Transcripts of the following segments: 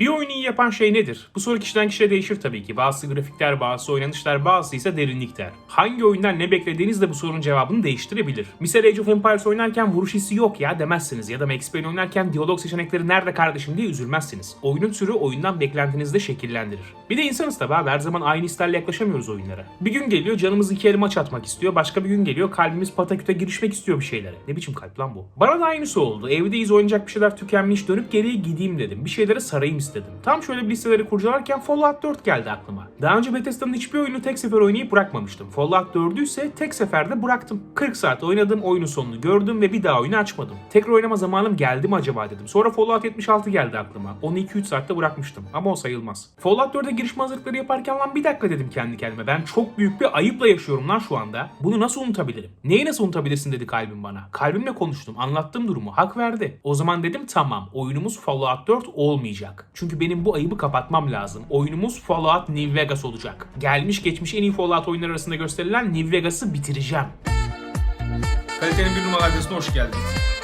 Bir oyunu iyi yapan şey nedir? Bu soru kişiden kişiye değişir tabii ki. Bazısı grafikler, bazısı oynanışlar, bazısı ise derinlikler. Hangi oyundan ne beklediğiniz de bu sorunun cevabını değiştirebilir. Misal Age of Empires oynarken vuruş hissi yok ya demezsiniz ya da Max Payne oynarken diyalog seçenekleri nerede kardeşim diye üzülmezsiniz. Oyunun türü oyundan beklentinizi de şekillendirir. Bir de insanız tabii abi her zaman aynı hislerle yaklaşamıyoruz oyunlara. Bir gün geliyor canımız iki el maç atmak istiyor, başka bir gün geliyor kalbimiz pataküte girişmek istiyor bir şeylere. Ne biçim kalp lan bu? Bana da aynısı oldu. Evdeyiz oynayacak bir şeyler tükenmiş dönüp geriye gideyim dedim. Bir şeylere sarayım istedim. Tam şöyle listeleri kurcalarken Fallout 4 geldi aklıma. Daha önce Bethesda'nın hiçbir oyunu tek sefer oynayıp bırakmamıştım. Fallout 4'ü ise tek seferde bıraktım. 40 saat oynadım, oyunun sonunu gördüm ve bir daha oyunu açmadım. Tekrar oynama zamanım geldi mi acaba dedim. Sonra Fallout 76 geldi aklıma. Onu 2-3 saatte bırakmıştım ama o sayılmaz. Fallout 4'e girişme hazırlıkları yaparken lan bir dakika dedim kendi kendime. Ben çok büyük bir ayıpla yaşıyorum lan şu anda. Bunu nasıl unutabilirim? Neyi nasıl unutabilirsin dedi kalbim bana. Kalbimle konuştum, anlattım durumu. Hak verdi. O zaman dedim tamam oyunumuz Fallout 4 olmayacak. Çünkü benim bu ayıbı kapatmam lazım. Oyunumuz Fallout New Vegas olacak. Gelmiş geçmiş en iyi Fallout oyunları arasında gösterilen New Vegas'ı bitireceğim. Kalitenin bir numaralı adresine hoş geldiniz.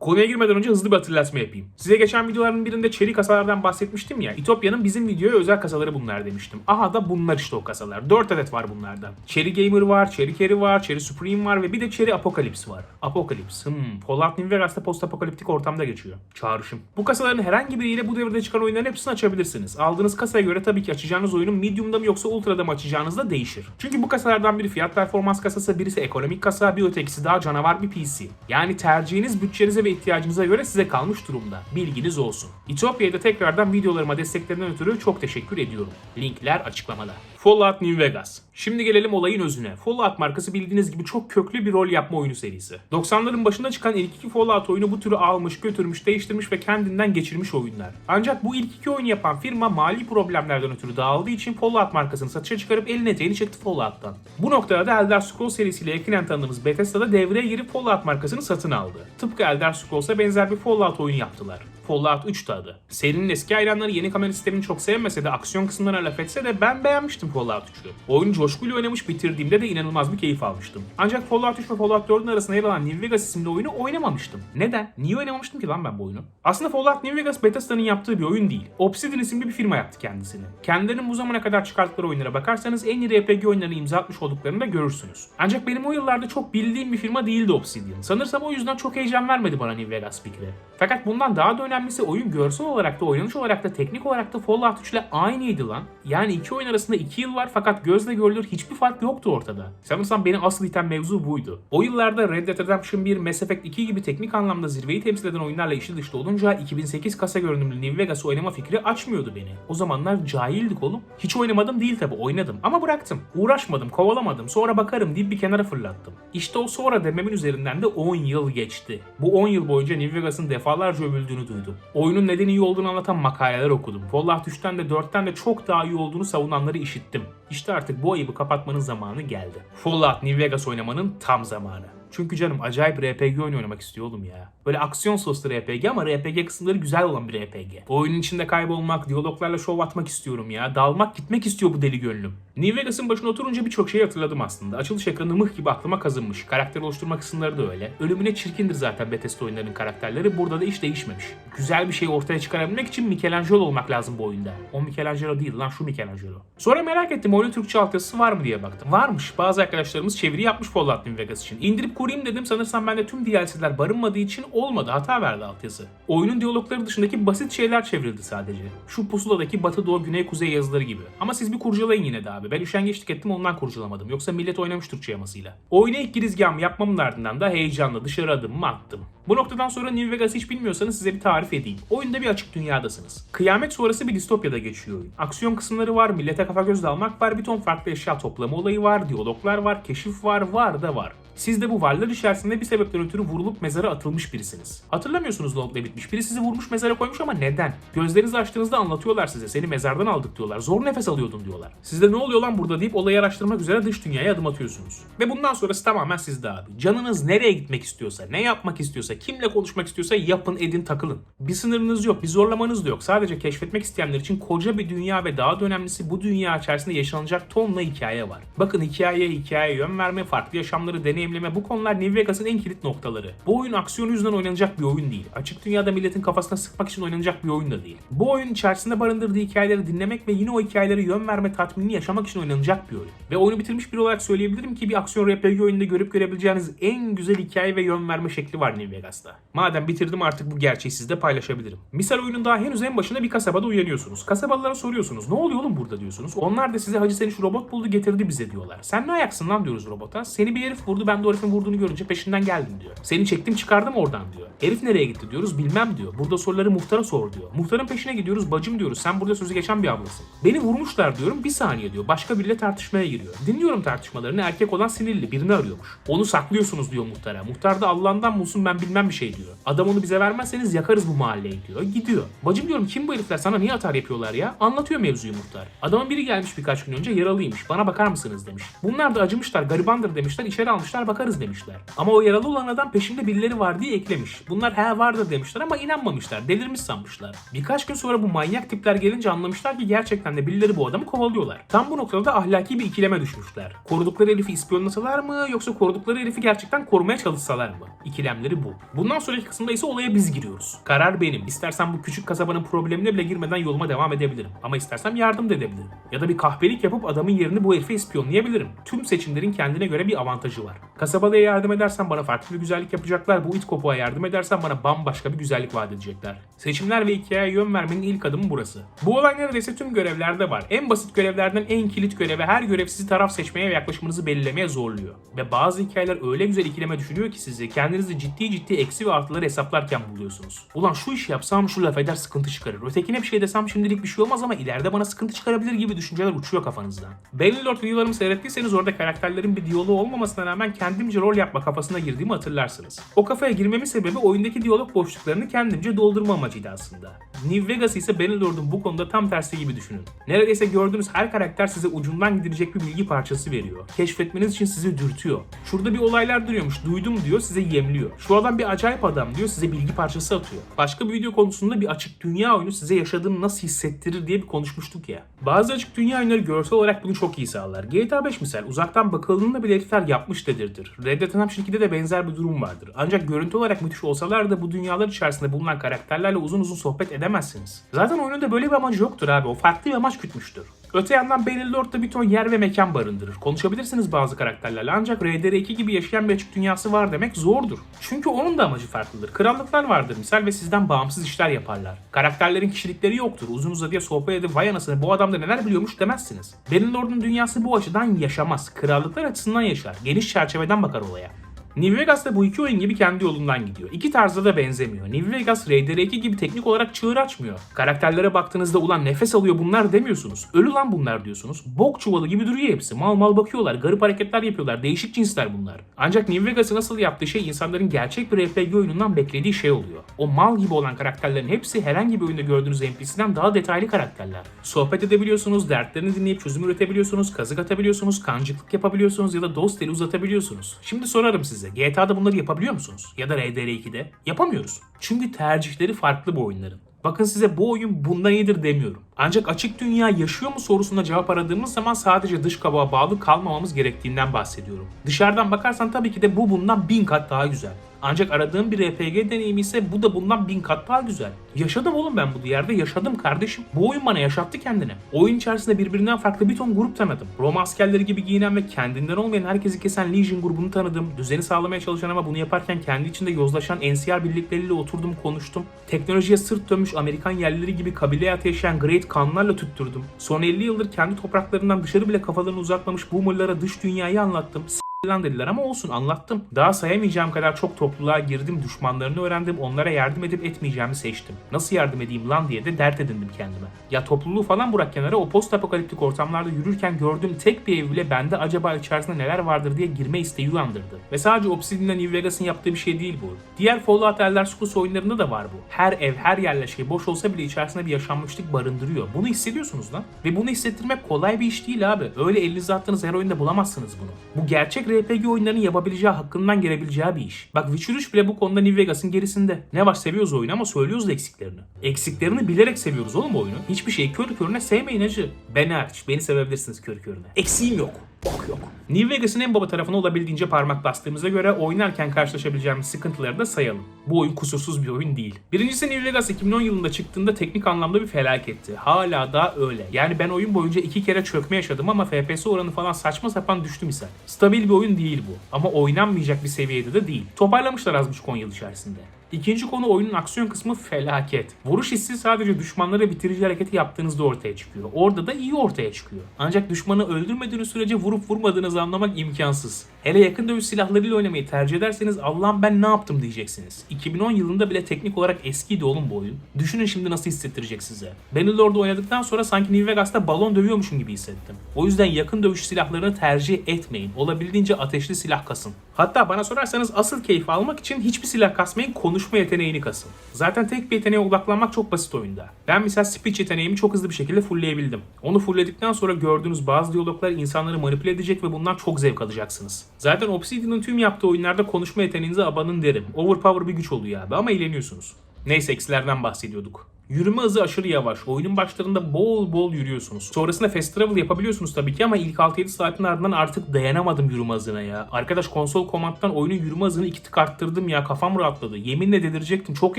Konuya girmeden önce hızlı bir hatırlatma yapayım. Size geçen videoların birinde çelik kasalardan bahsetmiştim ya. İtopya'nın bizim videoya özel kasaları bunlar demiştim. Aha da bunlar işte o kasalar. 4 adet var bunlardan. Cherry Gamer var, Cherry Carry var, Cherry Supreme var ve bir de Cherry Apocalypse var. Apocalypse. Hmm. Fallout New Vegas'ta post apokaliptik ortamda geçiyor. Çağrışım. Bu kasaların herhangi biriyle bu devirde çıkan oyunların hepsini açabilirsiniz. Aldığınız kasaya göre tabii ki açacağınız oyunun medium'da mı yoksa ultra'da mı açacağınız da değişir. Çünkü bu kasalardan biri fiyat performans kasası, birisi ekonomik kasa, bir ötekisi daha canavar bir PC. Yani tercihiniz bütçenize ve ihtiyacınıza göre size kalmış durumda. Bilginiz olsun. İtopya'ya da tekrardan videolarıma desteklerinden ötürü çok teşekkür ediyorum. Linkler açıklamada. Fallout New Vegas. Şimdi gelelim olayın özüne. Fallout markası bildiğiniz gibi çok köklü bir rol yapma oyunu serisi. 90'ların başında çıkan ilk iki Fallout oyunu bu türü almış, götürmüş, değiştirmiş ve kendinden geçirmiş oyunlar. Ancak bu ilk iki oyunu yapan firma mali problemlerden ötürü dağıldığı için Fallout markasını satışa çıkarıp eline eteğini çekti Fallout'tan. Bu noktada da Elder Scrolls serisiyle yakinen tanıdığımız Bethesda'da devreye girip Fallout markasını satın aldı. Tıpkı Elder Scrolls'a benzer bir Fallout oyunu yaptılar. Fallout 3'tü adı. Serinin eski hayranları yeni kamera sistemini çok sevmese de aksiyon kısımlarına laf etse de ben beğenmiştim Fallout 3'ü. Oyunu coşkuyla oynamış bitirdiğimde de inanılmaz bir keyif almıştım. Ancak Fallout 3 ve Fallout 4'ün arasında yer alan New Vegas isimli oyunu oynamamıştım. Neden? Niye oynamamıştım ki lan ben bu oyunu? Aslında Fallout New Vegas Bethesda'nın yaptığı bir oyun değil. Obsidian isimli bir firma yaptı kendisini. Kendilerinin bu zamana kadar çıkarttıkları oyunlara bakarsanız en iyi RPG oyunlarını imza atmış olduklarını da görürsünüz. Ancak benim o yıllarda çok bildiğim bir firma değildi Obsidian. Sanırsam o yüzden çok heyecan vermedi bana New Vegas fikri. Fakat bundan daha da önemlisi oyun görsel olarak da oynanış olarak da teknik olarak da Fallout 3 ile aynıydı lan. Yani iki oyun arasında 2 yıl var fakat gözle görülür hiçbir fark yoktu ortada. Sanırsam beni asıl iten mevzu buydu. O yıllarda Red Dead Redemption 1, Mass Effect 2 gibi teknik anlamda zirveyi temsil eden oyunlarla işi dışta olunca 2008 kasa görünümlü New Vegas'ı oynama fikri açmıyordu beni. O zamanlar cahildik oğlum. Hiç oynamadım değil tabi oynadım ama bıraktım. Uğraşmadım, kovalamadım, sonra bakarım deyip bir kenara fırlattım. İşte o sonra dememin üzerinden de 10 yıl geçti. Bu 10 yıl boyunca New Vegas'ın defalarca övüldüğünü duydum. Oyunun neden iyi olduğunu anlatan makaleler okudum. Fallout 3'ten de 4'ten de çok daha iyi olduğunu savunanları işittim. İşte artık bu ayıbı kapatmanın zamanı geldi. Fallout New Vegas oynamanın tam zamanı. Çünkü canım acayip RPG oyunu oynamak istiyor oğlum ya. Böyle aksiyon soslu RPG ama RPG kısımları güzel olan bir RPG. Oyunun içinde kaybolmak, diyaloglarla şov atmak istiyorum ya. Dalmak gitmek istiyor bu deli gönlüm. New Vegas'ın başına oturunca birçok şey hatırladım aslında. Açılış ekranı mıh gibi aklıma kazınmış. Karakter oluşturma kısımları da öyle. Ölümüne çirkindir zaten Bethesda oyunlarının karakterleri. Burada da hiç değişmemiş. Güzel bir şey ortaya çıkarabilmek için Michelangelo olmak lazım bu oyunda. O Michelangelo değil lan şu Michelangelo. Sonra merak ettim oyunun Türkçe altyazısı var mı diye baktım. Varmış. Bazı arkadaşlarımız çeviri yapmış Fallout New Vegas için. İndirip kurayım dedim. Sanırsam bende tüm DLC'ler barınmadığı için olmadı. Hata verdi altyazı. Oyunun diyalogları dışındaki basit şeyler çevrildi sadece. Şu pusuladaki batı doğu güney kuzey yazıları gibi. Ama siz bir kurcalayın yine de abi. Ben üşengeçlik ettim ondan kurcalamadım. Yoksa millet oynamış Türkçe yamasıyla. Oyuna ilk girizgahımı yapmamın ardından da heyecanla dışarı adımımı attım. Bu noktadan sonra New Vegas'ı hiç bilmiyorsanız size bir tarif edeyim. Oyunda bir açık dünyadasınız. Kıyamet sonrası bir distopyada geçiyor oyun. Aksiyon kısımları var, millete kafa göz dalmak var, bir ton farklı eşya toplama olayı var, diyaloglar var, keşif var, var da var. Siz de bu varlar içerisinde bir sebepten ötürü vurulup mezara atılmış birisiniz. Hatırlamıyorsunuz ne ne bitmiş. Biri sizi vurmuş mezara koymuş ama neden? Gözlerinizi açtığınızda anlatıyorlar size. Seni mezardan aldık diyorlar. Zor nefes alıyordun diyorlar. Siz de ne oluyor lan burada deyip olayı araştırmak üzere dış dünyaya adım atıyorsunuz. Ve bundan sonrası tamamen sizde abi. Canınız nereye gitmek istiyorsa, ne yapmak istiyorsa, kimle konuşmak istiyorsa yapın, edin, takılın. Bir sınırınız yok, bir zorlamanız da yok. Sadece keşfetmek isteyenler için koca bir dünya ve daha da önemlisi bu dünya içerisinde yaşanacak tonla hikaye var. Bakın hikayeye hikayeye yön verme, farklı yaşamları deneyimleme deneyimleme bu konular New Vegas'ın en kilit noktaları. Bu oyun aksiyon yüzünden oynanacak bir oyun değil. Açık dünyada milletin kafasına sıkmak için oynanacak bir oyun da değil. Bu oyun içerisinde barındırdığı hikayeleri dinlemek ve yine o hikayelere yön verme tatminini yaşamak için oynanacak bir oyun. Ve oyunu bitirmiş biri olarak söyleyebilirim ki bir aksiyon RPG oyununda görüp görebileceğiniz en güzel hikaye ve yön verme şekli var New Vegas'ta. Madem bitirdim artık bu gerçeği sizle paylaşabilirim. Misal oyunun daha henüz en başında bir kasabada uyanıyorsunuz. Kasabalılara soruyorsunuz. Ne oluyor oğlum burada diyorsunuz. Onlar da size hacı seni şu robot buldu getirdi bize diyorlar. Sen ne ayaksın lan diyoruz robota. Seni bir herif vurdu ben de o herifin vurduğunu görünce peşinden geldim diyor. Seni çektim çıkardım oradan diyor. Herif nereye gitti diyoruz bilmem diyor. Burada soruları muhtara sor diyor. Muhtarın peşine gidiyoruz bacım diyoruz. Sen burada sözü geçen bir ablasın. Beni vurmuşlar diyorum bir saniye diyor. Başka biriyle tartışmaya giriyor. Dinliyorum tartışmalarını erkek olan sinirli birini arıyormuş. Onu saklıyorsunuz diyor muhtara. Muhtar da Allah'ından bulsun ben bilmem bir şey diyor. Adam onu bize vermezseniz yakarız bu mahalleyi diyor. Gidiyor. Bacım diyorum kim bu herifler sana niye atar yapıyorlar ya? Anlatıyor mevzuyu muhtar. Adamın biri gelmiş birkaç gün önce yaralıymış. Bana bakar mısınız demiş. Bunlar da acımışlar garibandır demişler. içeri almışlar bakarız demişler. Ama o yaralı olan adam peşinde birileri var diye eklemiş. Bunlar he vardır demişler ama inanmamışlar. Delirmiş sanmışlar. Birkaç gün sonra bu manyak tipler gelince anlamışlar ki gerçekten de birileri bu adamı kovalıyorlar. Tam bu noktada da ahlaki bir ikileme düşmüşler. Korudukları herifi ispiyonlasalar mı yoksa korudukları herifi gerçekten korumaya çalışsalar mı? İkilemleri bu. Bundan sonraki kısımda ise olaya biz giriyoruz. Karar benim. İstersen bu küçük kasabanın problemine bile girmeden yoluma devam edebilirim. Ama istersem yardım da edebilirim. Ya da bir kahpelik yapıp adamın yerini bu herife ispiyonlayabilirim. Tüm seçimlerin kendine göre bir avantajı var. Kasabalıya yardım edersen bana farklı bir güzellik yapacaklar. Bu it kopuğa yardım edersen bana bambaşka bir güzellik vaat edecekler. Seçimler ve hikayeye yön vermenin ilk adımı burası. Bu olay neredeyse tüm görevlerde var. En basit görevlerden en kilit göreve her görev sizi taraf seçmeye ve yaklaşımınızı belirlemeye zorluyor. Ve bazı hikayeler öyle güzel ikileme düşünüyor ki sizi kendinizi ciddi ciddi eksi ve artıları hesaplarken buluyorsunuz. Ulan şu işi yapsam şu laf eder sıkıntı çıkarır. Ötekine bir şey desem şimdilik bir şey olmaz ama ileride bana sıkıntı çıkarabilir gibi düşünceler uçuyor kafanızdan. Bannerlord videolarımı seyrettiyseniz orada karakterlerin bir diyaloğu olmamasına rağmen kendimce rol yapma kafasına girdiğimi hatırlarsınız. O kafaya girmemin sebebi oyundaki diyalog boşluklarını kendimce doldurma amacıydı aslında. New Vegas ise Bannerlord'un bu konuda tam tersi gibi düşünün. Neredeyse gördüğünüz her karakter size ucundan gidirecek bir bilgi parçası veriyor. Keşfetmeniz için sizi dürtüyor. Şurada bir olaylar duruyormuş duydum diyor size yemliyor. Şu adam bir acayip adam diyor size bilgi parçası atıyor. Başka bir video konusunda bir açık dünya oyunu size yaşadığını nasıl hissettirir diye bir konuşmuştuk ya. Bazı açık dünya oyunları görsel olarak bunu çok iyi sağlar. GTA 5 misal uzaktan bakıldığında bile herifler yapmış dedirtir. Red Dead Redemption 2'de de benzer bir durum vardır. Ancak görüntü olarak müthiş olsalar da bu dünyalar içerisinde bulunan karakterlerle uzun uzun sohbet edemezsiniz. Zaten oyunun böyle bir amacı yoktur abi. O farklı bir amaç gütmüştür. Öte yandan Bannerlord'da bir ton yer ve mekan barındırır. Konuşabilirsiniz bazı karakterlerle ancak RDR2 gibi yaşayan bir açık dünyası var demek zordur. Çünkü onun da amacı farklıdır. Krallıklar vardır misal ve sizden bağımsız işler yaparlar. Karakterlerin kişilikleri yoktur. Uzun uzadıya sohbet edip vay anasını bu adam da neler biliyormuş demezsiniz. Bannerlord'un dünyası bu açıdan yaşamaz. Krallıklar açısından yaşar. Geniş çerçeveden bakar olaya. New Vegas da bu iki oyun gibi kendi yolundan gidiyor. İki tarzda da benzemiyor. New Vegas RDR2 gibi teknik olarak çığır açmıyor. Karakterlere baktığınızda ulan nefes alıyor bunlar demiyorsunuz. Ölü lan bunlar diyorsunuz. Bok çuvalı gibi duruyor hepsi. Mal mal bakıyorlar. Garip hareketler yapıyorlar. Değişik cinsler bunlar. Ancak New Vegas'ı nasıl yaptığı şey insanların gerçek bir RPG oyunundan beklediği şey oluyor. O mal gibi olan karakterlerin hepsi herhangi bir oyunda gördüğünüz NPC'den daha detaylı karakterler. Sohbet edebiliyorsunuz, dertlerini dinleyip çözüm üretebiliyorsunuz, kazık atabiliyorsunuz, kancıklık yapabiliyorsunuz ya da dost eli uzatabiliyorsunuz. Şimdi sorarım size. GTA'da bunları yapabiliyor musunuz? Ya da RDR2'de? Yapamıyoruz. Çünkü tercihleri farklı bu oyunların. Bakın size bu oyun bundan iyidir demiyorum. Ancak açık dünya yaşıyor mu sorusuna cevap aradığımız zaman sadece dış kabuğa bağlı kalmamamız gerektiğinden bahsediyorum. Dışarıdan bakarsan tabii ki de bu bundan bin kat daha güzel. Ancak aradığım bir RPG deneyimi ise bu da bundan bin kat daha güzel. Yaşadım oğlum ben bu yerde yaşadım kardeşim. Bu oyun bana yaşattı kendine. Oyun içerisinde birbirinden farklı bir ton grup tanıdım. Roma askerleri gibi giyinen ve kendinden olmayan herkesi kesen Legion grubunu tanıdım. Düzeni sağlamaya çalışan ama bunu yaparken kendi içinde yozlaşan NCR birlikleriyle oturdum konuştum. Teknolojiye sırt dönmüş Amerikan yerlileri gibi kabile hayatı yaşayan Great Khan'larla tüttürdüm. Son 50 yıldır kendi topraklarından dışarı bile kafalarını uzatmamış boomerlara dış dünyayı anlattım lan dediler ama olsun anlattım. Daha sayamayacağım kadar çok topluluğa girdim, düşmanlarını öğrendim, onlara yardım edip etmeyeceğimi seçtim. Nasıl yardım edeyim lan diye de dert edindim kendime. Ya topluluğu falan bırak kenara o post apokaliptik ortamlarda yürürken gördüğüm tek bir ev bile bende acaba içerisinde neler vardır diye girme isteği uyandırdı. Ve sadece Obsidian'la New Vegas'ın yaptığı bir şey değil bu. Diğer Fallout Elder Scrolls oyunlarında da var bu. Her ev, her yerleşke boş olsa bile içerisinde bir yaşanmışlık barındırıyor. Bunu hissediyorsunuz lan. Ve bunu hissettirmek kolay bir iş değil abi. Öyle elinize attığınız her oyunda bulamazsınız bunu. Bu gerçek RPG oyunlarının yapabileceği, hakkından gelebileceği bir iş. Bak Witcher 3 bile bu konuda New Vegas'ın gerisinde. Ne var seviyoruz oyunu ama söylüyoruz da eksiklerini. Eksiklerini bilerek seviyoruz oğlum oyunu. Hiçbir şeyi körü körüne sevmeyin acı. Beni hariç. Beni sevebilirsiniz körü körüne. Eksiğim yok. Bok yok. New Vegas'ın en baba tarafına olabildiğince parmak bastığımıza göre oynarken karşılaşabileceğimiz sıkıntıları da sayalım. Bu oyun kusursuz bir oyun değil. Birincisi New Vegas 2010 yılında çıktığında teknik anlamda bir felaketti. Hala da öyle. Yani ben oyun boyunca iki kere çökme yaşadım ama FPS oranı falan saçma sapan düştü misal. Stabil bir oyun değil bu. Ama oynanmayacak bir seviyede de değil. Toparlamışlar az buçuk 10 yıl içerisinde. İkinci konu oyunun aksiyon kısmı felaket. Vuruş hissi sadece düşmanlara bitirici hareketi yaptığınızda ortaya çıkıyor. Orada da iyi ortaya çıkıyor. Ancak düşmanı öldürmediğiniz sürece vurup vurmadığınızı anlamak imkansız. Hele yakın dövüş silahlarıyla oynamayı tercih ederseniz Allah'ım ben ne yaptım diyeceksiniz. 2010 yılında bile teknik olarak eskiydi oğlum bu oyun. Düşünün şimdi nasıl hissettirecek size. Bannerlord'da oynadıktan sonra sanki New Vegas'ta balon dövüyormuşum gibi hissettim. O yüzden yakın dövüş silahlarını tercih etmeyin. Olabildiğince ateşli silah kasın. Hatta bana sorarsanız asıl keyif almak için hiçbir silah kasmayın, konuşma yeteneğini kasın. Zaten tek bir yeteneğe odaklanmak çok basit oyunda. Ben mesela speech yeteneğimi çok hızlı bir şekilde fullleyebildim. Onu fullledikten sonra gördüğünüz bazı diyaloglar insanları manipüle edecek ve bundan çok zevk alacaksınız. Zaten Obsidian'ın tüm yaptığı oyunlarda konuşma yeteneğinize abanın derim. Overpower bir güç oluyor abi ama eğleniyorsunuz. Neyse eksilerden bahsediyorduk. Yürüme hızı aşırı yavaş. Oyunun başlarında bol bol yürüyorsunuz. Sonrasında fast travel yapabiliyorsunuz tabii ki ama ilk 6-7 saatin ardından artık dayanamadım yürüme hızına ya. Arkadaş konsol komanddan oyunun yürüme hızını iki tık arttırdım ya. Kafam rahatladı. Yeminle delirecektim. Çok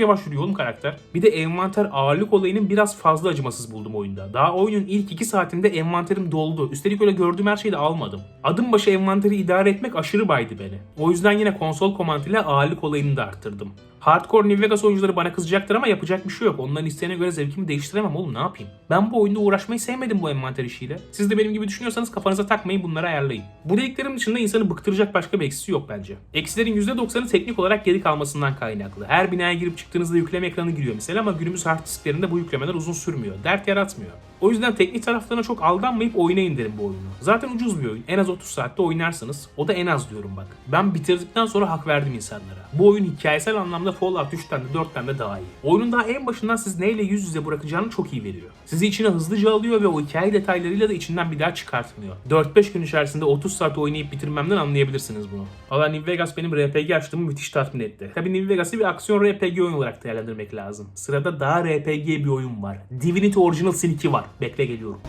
yavaş yürüyor oğlum karakter. Bir de envanter ağırlık olayının biraz fazla acımasız buldum oyunda. Daha oyunun ilk 2 saatinde envanterim doldu. Üstelik öyle gördüğüm her şeyi de almadım. Adım başı envanteri idare etmek aşırı baydı beni. O yüzden yine konsol komand ile ağırlık olayını da arttırdım. Hardcore New Vegas oyuncuları bana kızacaktır ama yapacak bir şey yok. Onların isteğine göre zevkimi değiştiremem oğlum ne yapayım? Ben bu oyunda uğraşmayı sevmedim bu envanter işiyle. Siz de benim gibi düşünüyorsanız kafanıza takmayın bunları ayarlayın. Bu dediklerim dışında insanı bıktıracak başka bir eksisi yok bence. Eksilerin %90'ı teknik olarak geri kalmasından kaynaklı. Her binaya girip çıktığınızda yükleme ekranı giriyor mesela ama günümüz hard disklerinde bu yüklemeler uzun sürmüyor. Dert yaratmıyor. O yüzden teknik taraflarına çok aldanmayıp oynayın derim bu oyunu. Zaten ucuz bir oyun. En az 30 saatte oynarsınız. O da en az diyorum bak. Ben bitirdikten sonra hak verdim insanlara. Bu oyun hikayesel anlamda Fallout 3'ten de 4'ten de daha iyi. Oyunun daha en başından siz neyle yüz yüze bırakacağını çok iyi veriyor. Sizi içine hızlıca alıyor ve o hikaye detaylarıyla da içinden bir daha çıkartmıyor. 4-5 gün içerisinde 30 saat oynayıp bitirmemden anlayabilirsiniz bunu. Valla New Vegas benim RPG açtığımı müthiş tatmin etti. Tabi New Vegas'ı bir aksiyon RPG oyun olarak değerlendirmek lazım. Sırada daha RPG bir oyun var. Divinity Original Sin 2 var. Bekle geliyorum.